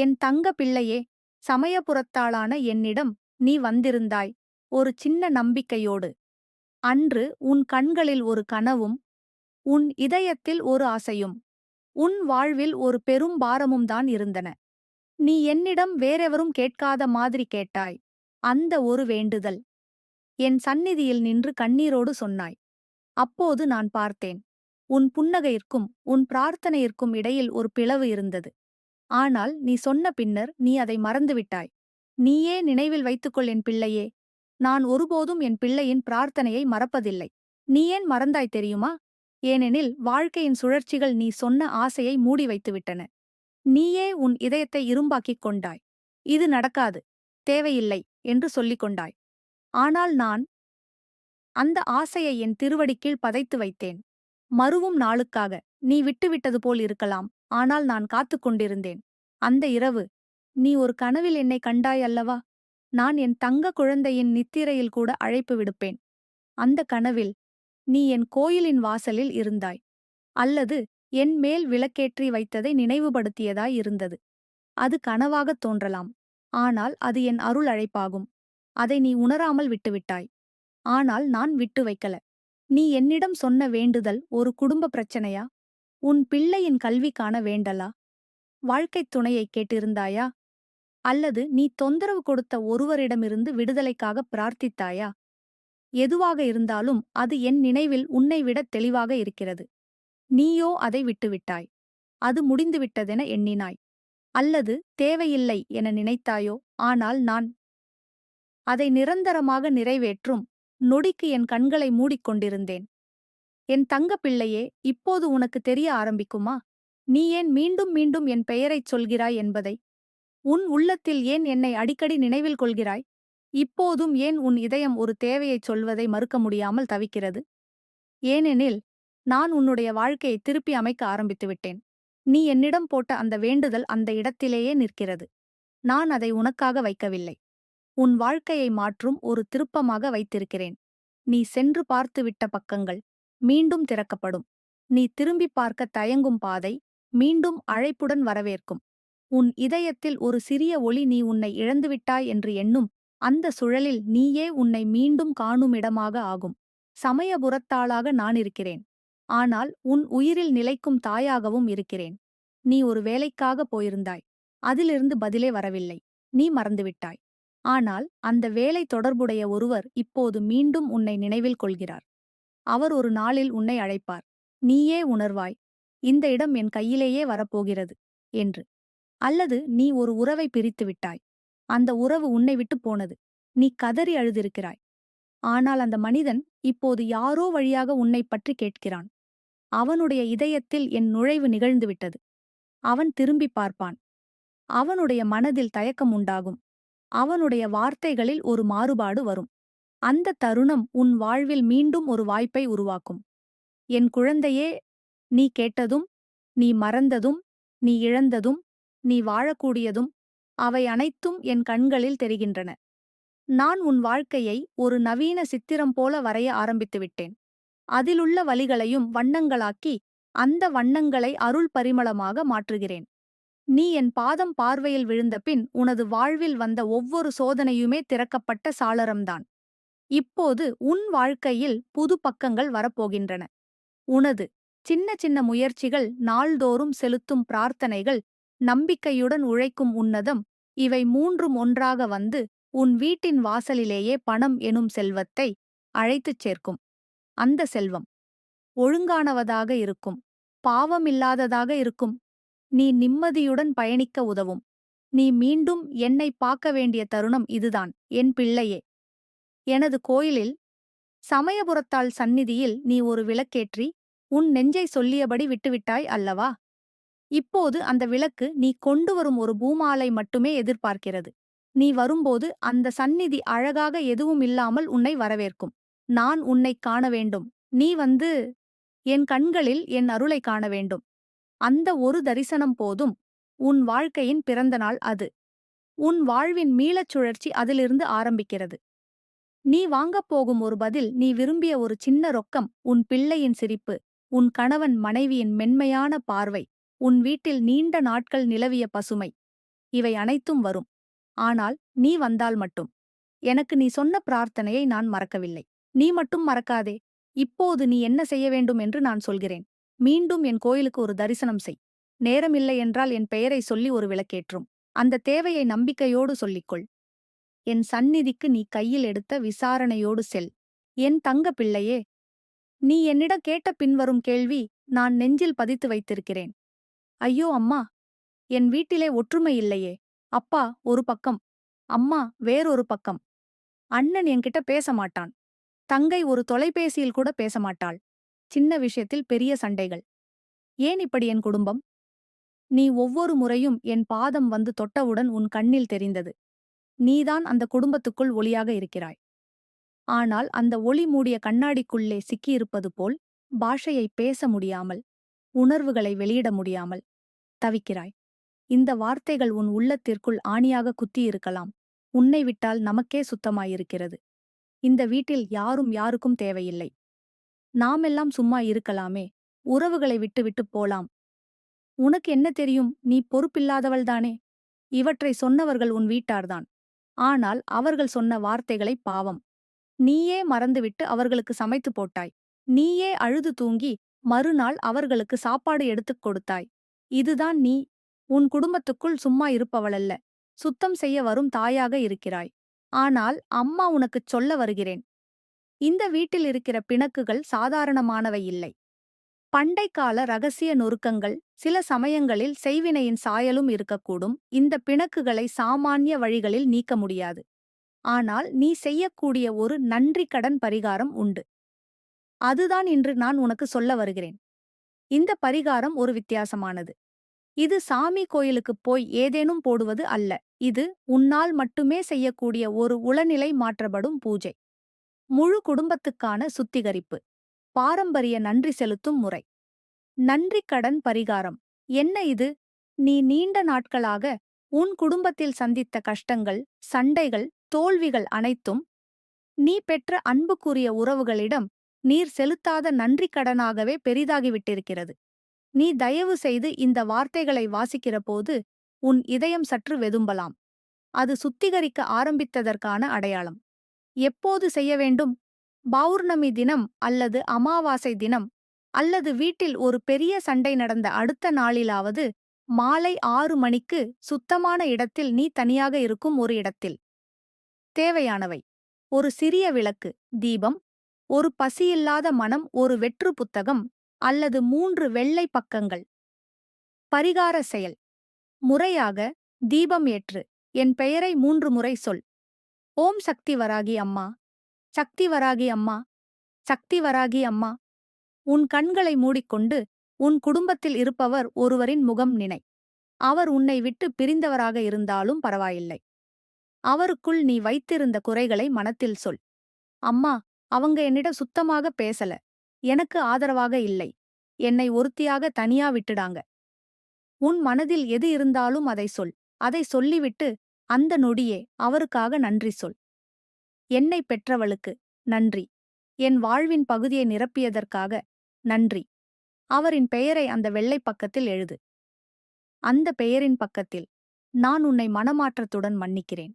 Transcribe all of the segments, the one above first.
என் தங்க பிள்ளையே சமயபுரத்தாளான என்னிடம் நீ வந்திருந்தாய் ஒரு சின்ன நம்பிக்கையோடு. அன்று உன் கண்களில் ஒரு கனவும் உன் இதயத்தில் ஒரு ஆசையும் உன் வாழ்வில் ஒரு பெரும் பாரமும் தான் இருந்தன. நீ என்னிடம் வேறெவரும் கேட்காத மாதிரி கேட்டாய் அந்த ஒரு வேண்டுதல். என் சந்நிதியில் நின்று கண்ணீரோடு சொன்னாய் அப்போது நான் பார்த்தேன் உன் புன்னகையிற்கும் உன் பிரார்த்தனையிற்கும் இடையில் ஒரு பிளவு இருந்தது. ஆனால் நீ சொன்ன பின்னர் நீ அதை மறந்துவிட்டாய் நீயே நினைவில் வைத்துக்கொள் என் பிள்ளையே. நான் ஒருபோதும் என் பிள்ளையின் பிரார்த்தனையை மறப்பதில்லை. நீ ஏன் மறந்தாய் தெரியுமா? ஏனெனில் வாழ்க்கையின் சுழற்சிகள் நீ சொன்ன ஆசையை மூடி வைத்துவிட்டன. நீயே உன் இதயத்தை இரும்பாக்கிக் கொண்டாய். இது நடக்காது. தேவையில்லை என்று சொல்லிக் கொண்டாய். ஆனால் நான் அந்த ஆசையை என் திருவடிக்கீழ் பதைத்து வைத்தேன். மறுவும் நாளுக்காக. நீ விட்டுவிட்டது போல் இருக்கலாம். ஆனால் நான் காத்துக் கொண்டிருந்தேன். அந்த இரவு நீ ஒரு கனவில் என்னை கண்டாய் அல்லவா? நான் என் தங்க குழந்தையின் நித்திரையில் கூட அழைப்பு விடுப்பேன். அந்த கனவில் நீ என் கோயிலின் வாசலில் இருந்தாய். அல்லது என் மேல் விளக்கேற்றி வைத்ததை நினைவுபடுத்தியதாய் இருந்தது. அது கனவாகத் தோன்றலாம். ஆனால் அது என் அருள் அழைப்பாகும். அதை நீ உணராமல் விட்டுவிட்டாய் ஆனால் நான் விட்டு வைக்கல. நீ என்னிடம் சொன்ன வேண்டுதல் ஒரு குடும்ப பிரச்சனையா? உன் பிள்ளையின் கல்வி காண வேண்டலா? வாழ்க்கைத் துணையை கேட்டிருந்தாயா? அல்லது நீ தொந்தரவு கொடுத்த ஒருவரிடமிருந்து விடுதலைக்காக பிரார்த்தித்தாயா? எதுவாக இருந்தாலும் அது என் நினைவில் உன்னை விட தெளிவாக இருக்கிறது. நீயோ அதை விட்டுவிட்டாய். அது முடிந்துவிட்டதென எண்ணினாய். அல்லது தேவையில்லை என நினைத்தாயோ? ஆனால் நான் அதை நிரந்தரமாக நிறைவேற்றும் நொடிக்கு என் கண்களை மூடிக்கொண்டிருந்தேன். என் தங்க பிள்ளையே இப்போது உனக்கு தெரிய ஆரம்பிக்குமா? நீ ஏன் மீண்டும் மீண்டும் என் பெயரைச் சொல்கிறாய் என்பதை? உன் உள்ளத்தில் ஏன் என்னை அடிக்கடி நினைவில் கொள்கிறாய்? இப்போதும் ஏன் உன் இதயம் ஒரு தேவையைச் சொல்வதை மறுக்க முடியாமல் தவிக்கிறது? ஏனெனில் நான் உன்னுடைய வாழ்க்கையை திருப்பி அமைக்க ஆரம்பித்து விட்டேன். நீ என்னிடம் போட்ட அந்த வேண்டுதல் அந்த இடத்திலேயே நிற்கிறது. நான் அதை உனக்காக வைக்கவில்லை. உன் வாழ்க்கையை மாற்றும் ஒரு திருப்பமாக வைத்திருக்கிறேன். நீ சென்று பார்த்துவிட்ட பக்கங்கள் மீண்டும் திறக்கப்படும். நீ திரும்பி பார்க்க தயங்கும் பாதை மீண்டும் அழைப்புடன் வரவேற்கும். உன் இதயத்தில் ஒரு சிறிய ஒளி நீ உன்னை இழந்துவிட்டாய் என்று எண்ணும் அந்த சுழலில் நீயே உன்னை மீண்டும் காணுமிடமாக ஆகும். சமயபுரத்தாளாக நான் இருக்கிறேன். ஆனால் உன் உயிரில் நிலைக்கும் தாயாகவும் இருக்கிறேன். நீ ஒரு வேலைக்காக போயிருந்தாய். அதிலிருந்து பதிலே வரவில்லை. நீ மறந்துவிட்டாய். ஆனால் அந்த வேலை தொடர்புடைய ஒருவர் இப்போது மீண்டும் உன்னை நினைவில் கொள்கிறார். அவர் ஒரு நாளில் உன்னை அழைப்பார். நீயே உணர்வாய். இந்த இடம் என் கையிலேயே வரப்போகிறது என்று. அல்லது நீ ஒரு உறவை பிரித்து விட்டாய். அந்த உறவு உன்னை விட்டு போனது. நீ கதறி அழுதிருக்கிறாய். ஆனால் அந்த மனிதன் இப்போது யாரோ வழியாக உன்னை பற்றி கேட்கிறான். அவனுடைய இதயத்தில் என் நுழைவு நிகழ்ந்துவிட்டது அவன் திரும்பி பார்ப்பான். அவனுடைய மனதில் தயக்கம் உண்டாகும். அவனுடைய வார்த்தைகளில் ஒரு மாறுபாடு வரும். அந்த தருணம் உன் வாழ்வில் மீண்டும் ஒரு வாய்ப்பை உருவாக்கும். என் குழந்தையே நீ கேட்டதும் நீ மறந்ததும் நீ இழந்ததும் நீ வாழக்கூடியதும் அவை அனைத்தும் என் கண்களில் தெரிகின்றன. நான் உன் வாழ்க்கையை ஒரு நவீன சித்திரம் போல வரைய ஆரம்பித்துவிட்டேன் அதிலுள்ள வலிகளையும் வண்ணங்களாக்கி அந்த வண்ணங்களை அருள் பரிமளமாக மாற்றுகிறேன். நீ என் பாதம் பார்வையில் விழுந்தபின் உனது வாழ்வில் வந்த ஒவ்வொரு சோதனையுமே திறக்கப்பட்ட சாளரம்தான். இப்போது உன் வாழ்க்கையில் புது பக்கங்கள் வரப்போகின்றன. உனது சின்ன சின்ன முயற்சிகள் நாள்தோறும் செலுத்தும் பிரார்த்தனைகள் நம்பிக்கையுடன் உழைக்கும் உன்னதம் இவை மூன்றும் ஒன்றாக வந்து உன் வீட்டின் வாசலிலேயே பணம் எனும் செல்வத்தை அழைத்துச் சேர்க்கும். அந்த செல்வம் ஒழுங்கானவதாக இருக்கும் பாவமில்லாததாக இருக்கும். நீ நிம்மதியுடன் பயணிக்க உதவும். நீ மீண்டும் என்னை பார்க்க வேண்டிய தருணம் இதுதான். என் பிள்ளையே எனது கோயிலில் சமயபுரத்தாள் சந்நிதியில் நீ ஒரு விளக்கேற்றி உன் நெஞ்சை சொல்லியபடி விட்டுவிட்டாய் அல்லவா? இப்போது அந்த விளக்கு நீ கொண்டு வரும் ஒரு பூமாலை மட்டுமே எதிர்பார்க்கிறது. நீ வரும்போது அந்த சந்நிதி அழகாக எதுவும் இல்லாமல் உன்னை வரவேற்கும். நான் உன்னை காண வேண்டும். நீ வந்து என் கண்களில் என் அருளை காண வேண்டும். அந்த ஒரு தரிசனம் போதும். உன் வாழ்க்கையின் பிறந்த நாள் அது. உன் வாழ்வின் மீளச் சுழற்சி அதிலிருந்து ஆரம்பிக்கிறது. நீ வாங்கப் போகும் ஒரு பதில் நீ விரும்பிய ஒரு சின்ன ரொக்கம் உன் பிள்ளையின் சிரிப்பு உன் கணவன் மனைவியின் மென்மையான பார்வை உன் வீட்டில் நீண்ட நாட்கள் நிலவிய பசுமை. இவை அனைத்தும் வரும். ஆனால் நீ வந்தால் மட்டும். எனக்கு நீ சொன்ன பிரார்த்தனையை நான் மறக்கவில்லை. நீ மட்டும் மறக்காதே. இப்போது நீ என்ன செய்ய வேண்டும் என்று நான் சொல்கிறேன். மீண்டும் என் கோயிலுக்கு ஒரு தரிசனம் செய். நேரமில்லை என்றால் என் பெயரை சொல்லி ஒரு விளக்கேற்றும். அந்த தேவையை நம்பிக்கையோடு சொல்லிக்கொள். என் சந்நிதிக்கு நீ கையில் எடுத்த விசாரணையோடு செல். என் தங்க பிள்ளையே நீ என்னிட கேட்ட பின்வரும் கேள்வி நான் நெஞ்சில் பதித்து வைத்திருக்கிறேன். ஐயோ அம்மா என் வீட்டிலே ஒற்றுமை இல்லையே. அப்பா ஒரு பக்கம். அம்மா வேறொரு பக்கம். அண்ணன் என்கிட்ட பேச மாட்டான் தங்கை ஒரு தொலைபேசியில் கூட பேச மாட்டாள் சின்ன விஷயத்தில் பெரிய சண்டைகள். ஏன் இப்படி என் குடும்பம்? நீ ஒவ்வொரு முறையும் என் பாதம் வந்து தொட்டவுடன் உன் கண்ணில் தெரிந்தது. நீதான் அந்த குடும்பத்துக்குள் ஒளியாக இருக்கிறாய். ஆனால் அந்த ஒளி மூடிய கண்ணாடிக்குள்ளே சிக்கியிருப்பது போல் பாஷையை பேச முடியாமல் உணர்வுகளை வெளியிட முடியாமல் தவிக்கிறாய். இந்த வார்த்தைகள் உன் உள்ளத்திற்குள் ஆணியாக குத்தியிருக்கலாம். உன்னை விட்டால் நமக்கே சுத்தமாயிருக்கிறது. இந்த வீட்டில் யாரும் யாருக்கும் தேவையில்லை. நாமெல்லாம் சும்மா இருக்கலாமே. உறவுகளை விட்டுவிட்டு போலாம். உனக்கு என்ன தெரியும்? நீ பொறுப்பில்லாதவள்தானே. இவற்றை சொன்னவர்கள் உன் வீட்டார்தான். ஆனால் அவர்கள் சொன்ன வார்த்தைகளை பாவம். நீயே மறந்துவிட்டு அவர்களுக்கு சமைத்து போட்டாய். நீயே அழுது தூங்கி மறுநாள் அவர்களுக்கு சாப்பாடு எடுத்துக் கொடுத்தாய். இதுதான் நீ. உன் குடும்பத்துக்குள் சும்மா இருப்பவளல்ல. சுத்தம் செய்ய வரும் தாயாக இருக்கிறாய். ஆனால் அம்மா உனக்குச் சொல்ல வருகிறேன். இந்த வீட்டில் இருக்கிற பிணக்குகள் சாதாரணமானவை இல்லை. பண்டைக்கால ரகசிய நொறுக்கங்கள் சில சமயங்களில் செய்வினையின் சாயலும் இருக்கக்கூடும். இந்த பிணக்குகளை சாமானிய வழிகளில் நீக்க முடியாது. ஆனால் நீ செய்யக்கூடிய ஒரு நன்றி கடன் பரிகாரம் உண்டு. அதுதான் இன்று நான் உனக்கு சொல்ல வருகிறேன். இந்த பரிகாரம் ஒரு வித்தியாசமானது. இது சாமி கோயிலுக்குப் போய் ஏதேனும் போடுவது அல்ல. இது உன்னால் மட்டுமே செய்யக்கூடிய ஒரு உளநிலை மாற்றப்படும் பூஜை. முழு குடும்பத்துக்கான சுத்திகரிப்பு. பாரம்பரிய நன்றி செலுத்தும் முறை. நன்றி கடன் பரிகாரம். என்ன இது? நீ நீண்ட நாட்களாக உன் குடும்பத்தில் சந்தித்த கஷ்டங்கள் சண்டைகள் தோல்விகள் அனைத்தும் நீ பெற்ற அன்புக்குரிய உறவுகளிடம் நீர் செலுத்தாத நன்றி கடனாகவே பெரிதாகிவிட்டிருக்கிறது நீ தயவு செய்து இந்த வார்த்தைகளை வாசிக்கிறபோது உன் இதயம் சற்று வெதும்பலாம். அது சுத்திகரிக்க ஆரம்பித்ததற்கான அடையாளம். எப்போது செய்ய வேண்டும்? பௌர்ணமி தினம் அல்லது அமாவாசை தினம் அல்லது வீட்டில் ஒரு பெரிய சண்டை நடந்த அடுத்த நாளிலாவது மாலை ஆறு மணிக்கு சுத்தமான இடத்தில் நீ தனியாக இருக்கும் ஒரு இடத்தில். தேவையானவை. ஒரு சிறிய விளக்கு தீபம் ஒரு பசியில்லாத மனம் ஒரு வெற்று புத்தகம் அல்லது மூன்று வெள்ளை பக்கங்கள். பரிகார செயல். முறையாக தீபம் ஏற்று என் பெயரை மூன்று முறை சொல். ஓம் சக்தி வராகி அம்மா. சக்தி வராகி அம்மா சக்தி வராகி அம்மா. உன் கண்களை மூடிக்கொண்டு உன் குடும்பத்தில் இருப்பவர் ஒருவரின் முகம் நினை. அவர் உன்னை விட்டு பிரிந்தவராக இருந்தாலும் பரவாயில்லை. அவருக்குள் நீ வைத்திருந்த குறைகளை மனத்தில் சொல். அம்மா அவங்க என்னிடம் சுத்தமாக பேசல. எனக்கு ஆதரவாக இல்லை. என்னை ஒருத்தியாக தனியா விட்டுடாங்க. உன் மனதில் எது இருந்தாலும் அதை சொல். அதை சொல்லிவிட்டு அந்த நொடியே அவருக்காக நன்றி சொல். என்னை பெற்றவளுக்கு நன்றி. என் வாழ்வின் பகுதியை நிரப்பியதற்காக நன்றி. அவரின் பெயரை அந்த வெள்ளைப் பக்கத்தில் எழுது. அந்த பெயரின் பக்கத்தில் நான் உன்னை மனமாற்றத்துடன் மன்னிக்கிறேன்.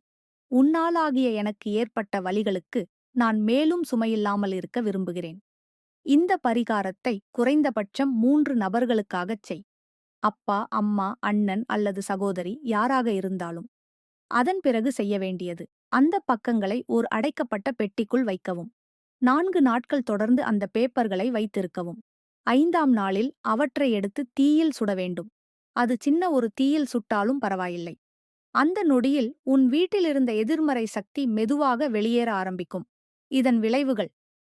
உன்னாலாகிய எனக்கு ஏற்பட்ட வழிகளுக்கு நான் மேலும் சுமையில்லாமல் இருக்க விரும்புகிறேன். இந்த பரிகாரத்தை குறைந்தபட்சம் மூன்று நபர்களுக்காகச் செய். அப்பா அம்மா அண்ணன் அல்லது சகோதரி யாராக இருந்தாலும். அதன் பிறகு செய்ய வேண்டியது அந்த பக்கங்களை ஓர் அடைக்கப்பட்ட பெட்டிக்குள் வைக்கவும். நான்கு நாட்கள் தொடர்ந்து அந்த பேப்பர்களை வைத்திருக்கவும். ஐந்தாம் நாளில் அவற்றை எடுத்து தீயில் சுட வேண்டும். அது சின்ன ஒரு தீயில் சுட்டாலும் பரவாயில்லை. அந்த நொடியில் உன் வீட்டிலிருந்த எதிர்மறை சக்தி மெதுவாக வெளியேற ஆரம்பிக்கும். இதன் விளைவுகள்.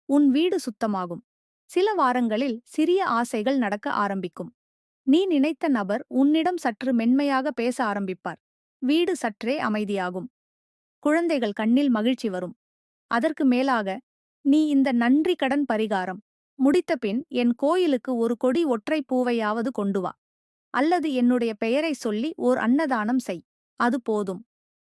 உன் வீடு சுத்தமாகும். சில வாரங்களில் சிறிய ஆசைகள் நடக்க ஆரம்பிக்கும். நீ நினைத்த நபர் உன்னிடம் சற்று மென்மையாக பேச ஆரம்பிப்பார். வீடு சற்றே அமைதியாகும். குழந்தைகள் கண்ணில் மகிழ்ச்சி வரும். அதற்கு மேலாக நீ இந்த நன்றி கடன் பரிகாரம் முடித்தபின் என் கோயிலுக்கு ஒரு கொடி ஒற்றை பூவையாவது கொண்டு வா. அல்லது என்னுடைய பெயரை சொல்லி ஓர் அன்னதானம் செய். அது போதும்.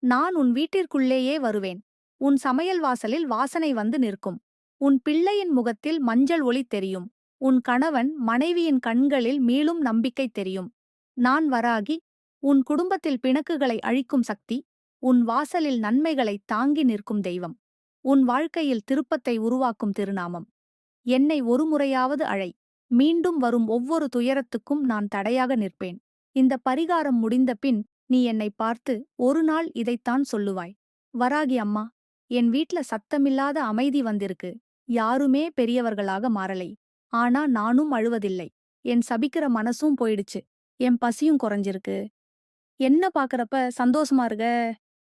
நான் உன் வீட்டிற்குள்ளேயே வருவேன். உன் சமையல் வாசலில் வாசனை வந்து நிற்கும். உன் பிள்ளையின் முகத்தில் மஞ்சள் ஒளி தெரியும். உன் கணவன் மனைவியின் கண்களில் மீளும் நம்பிக்கை தெரியும். நான் வராகி உன் குடும்பத்தில் பிணக்குகளை அழிக்கும் சக்தி உன் வாசலில் நன்மைகளை தாங்கி நிற்கும் தெய்வம். உன் வாழ்க்கையில் திருப்பத்தை உருவாக்கும் திருநாமம். என்னை ஒரு முறையாவது அழை. மீண்டும் வரும் ஒவ்வொரு துயரத்துக்கும் நான் தடையாக நிற்பேன். இந்த பரிகாரம் முடிந்த பின் நீ என்னை பார்த்து ஒரு நாள் இதைத்தான் சொல்லுவாய். வராகி அம்மா என் வீட்ல சத்தமில்லாத அமைதி வந்திருக்கு. யாருமே பெரியவர்களாக மாறலை. ஆனா நானும் அழுவதில்லை. என் சபிக்கிற மனசும் போயிடுச்சு. என் பசியும் குறைஞ்சிருக்கு. என்ன பாக்குறப்ப சந்தோஷமா இருக்க?